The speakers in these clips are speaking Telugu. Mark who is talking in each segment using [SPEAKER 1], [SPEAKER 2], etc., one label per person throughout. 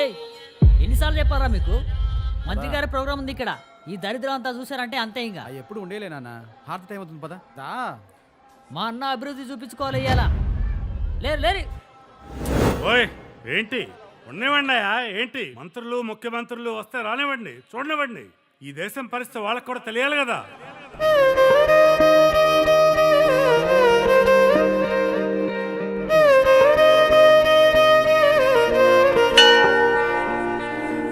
[SPEAKER 1] ఏయ్ ఎన్నిసార్లు చెప్పారా మీకు? మంత్రి గారి ప్రోగ్రామ్ ఉంది ఇక్కడ. ఈ దరిద్రం అంతా చూసారంటే అంతే ఇంకా.
[SPEAKER 2] ఎప్పుడు ఉండేలే నాన్న. హార్ట్ టైం అవుతుంది పదా. దా.
[SPEAKER 1] మా అన్న అభివృద్ధి చూపించుకోవాలి ఇయ్యాల. లేరు లేరు.
[SPEAKER 3] ఓయ్ ఏంటి? ఉండేవండియా ఏంటి? మంత్రులు ముఖ్యమంత్రులు వస్తే రానివ్వండి చూడనివ్వండి. ఈ దేశం పరిస్థితి వాళ్ళకి కూడా తెలియాలి కదా.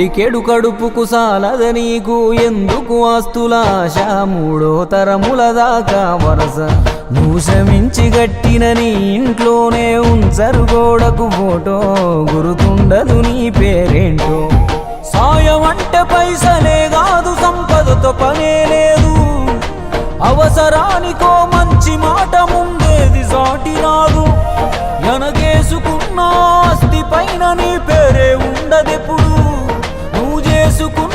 [SPEAKER 4] పిడికెడు కడుపుకు సాలద నీకు. ఎందుకు ఆస్తులాశ? మూడో తరముల దాకా వరస. నువ్వు శ్రమించి గట్టిన నీ ఇంట్లోనే ఉంచరు గోడకు ఫోటో. గురుతుండదు నీ పేరేంటో. సాయం అంటే పైసలే కాదు సంపదతో పనే లేదు. అవసరానికో మంచి మాట ముందేది సాటి రాదు ఎనగేసుకున్న ఆస్తి పైన నీ పేరే ఉండదెప్పుడు?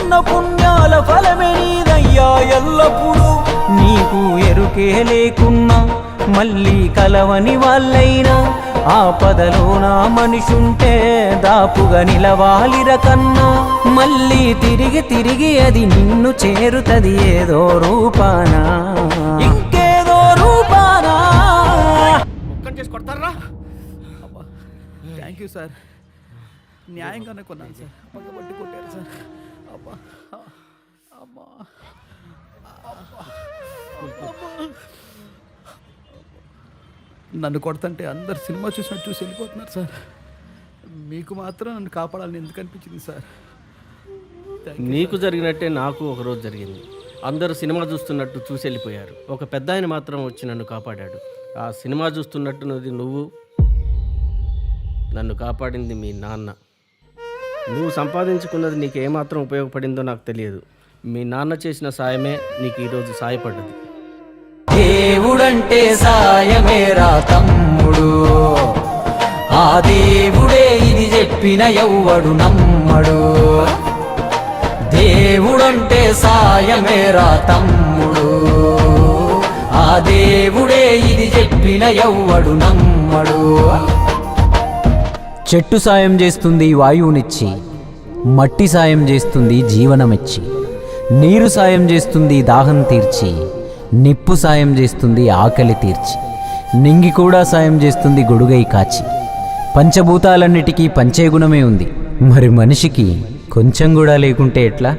[SPEAKER 4] చేసుకున్న పుణ్యాల ఫలమే నీదయ్యా ఎల్లప్పుడు. నీకు ఎరుకే లేకున్నా మళ్ళీ కలవని వాళ్ళైనా. ఆపదలో నా మనిషుంటే దాపుగా నిలవాలిర కన్నా. మళ్ళీ తిరిగి తిరిగి అది నిన్ను చేరుతది ఏదో రూపానా. ఇంకేదో రూపానా.
[SPEAKER 2] ఒక్కటి చేసి కొడతారా? Thank you sir. న్యాయంగానే కొన్నాను సార్. పక్కబట్టి కొట్టారు సార్. అబ్బా అమ్మా నన్ను కొడుతుంటే అందరు సినిమా చూసినట్టు చూసి వెళ్ళిపోతున్నారు సార్. మీకు మాత్రం నన్ను కాపాడాలని ఎందుకు అనిపించింది సార్?
[SPEAKER 5] నీకు జరిగినట్టే నాకు ఒకరోజు జరిగింది. అందరూ సినిమా చూస్తున్నట్టు చూసి వెళ్ళిపోయారు. ఒక పెద్ద ఆయన మాత్రం వచ్చి నన్ను కాపాడాడు. ఆ సినిమా చూస్తున్నట్టున్నది నువ్వు. నన్ను కాపాడింది మీ నాన్న. నువ్వు సంపాదించుకున్నది నీకు ఏమాత్రం ఉపయోగపడిందో నాకు తెలియదు. మీ నాన్న చేసిన సాయమే నీకు ఈరోజు సాయపడ్డది.
[SPEAKER 4] దేవుడంటే సాయమేరా తమ్ముడు. ఆ దేవుడే ఇది చెప్పిన ఎవ్వడు నమ్మడు. దేవుడంటే సాయమేరా తమ్ముడు. ఆ దేవుడే ఇది చెప్పిన ఎవ్వడు నమ్మడు. చెట్టు సాయం చేస్తుంది వాయువునిచ్చి మట్టి సాయం చేస్తుంది జీవనమిచ్చి నీరు సాయం చేస్తుంది దాహం తీర్చి నిప్పు సాయం చేస్తుంది ఆకలి తీర్చి నింగి కూడా సాయం చేస్తుంది గొడుగై కాచి. పంచభూతాలన్నిటికీ పంచే గుణమే ఉంది. మరి మనిషికి కొంచెం కూడా లేకుంటే ఎట్లా?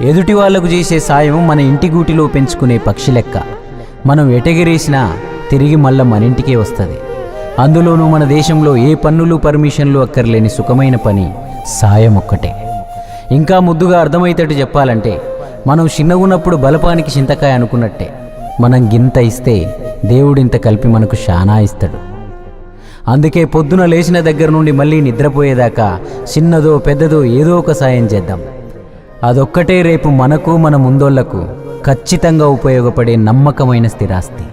[SPEAKER 4] ఎదుటి వాళ్ళకు చేసే సాయం మన ఇంటి గూటిలో పెంచుకునే పక్షి లెక్క. మనం ఎటగిరేసినా తిరిగి మళ్ళా మన ఇంటికే వస్తుంది. అందులోనూ మన దేశంలో ఏ పన్నులు పర్మిషన్లు అక్కర్లేని సుఖమైన పని సాయం ఒక్కటే ఇంకా ముద్దుగా అర్థమయ్యేటట్టు చెప్పాలంటే మనం చిన్నగున్నప్పుడు బలపానికి చింతకాయ అనుకున్నట్టే మనం గింత ఇస్తే దేవుడింత కలిపి మనకు శానా ఇస్తాడు. అందుకే పొద్దున లేచిన దగ్గర నుండి మళ్ళీ నిద్రపోయేదాకా చిన్నదో పెద్దదో ఏదో ఒక సాయం చేద్దాం. అదొక్కటే రేపు మనకు మన ముందోళ్ళకు ఖచ్చితంగా ఉపయోగపడే నమ్మకమైన స్థిరాస్తి.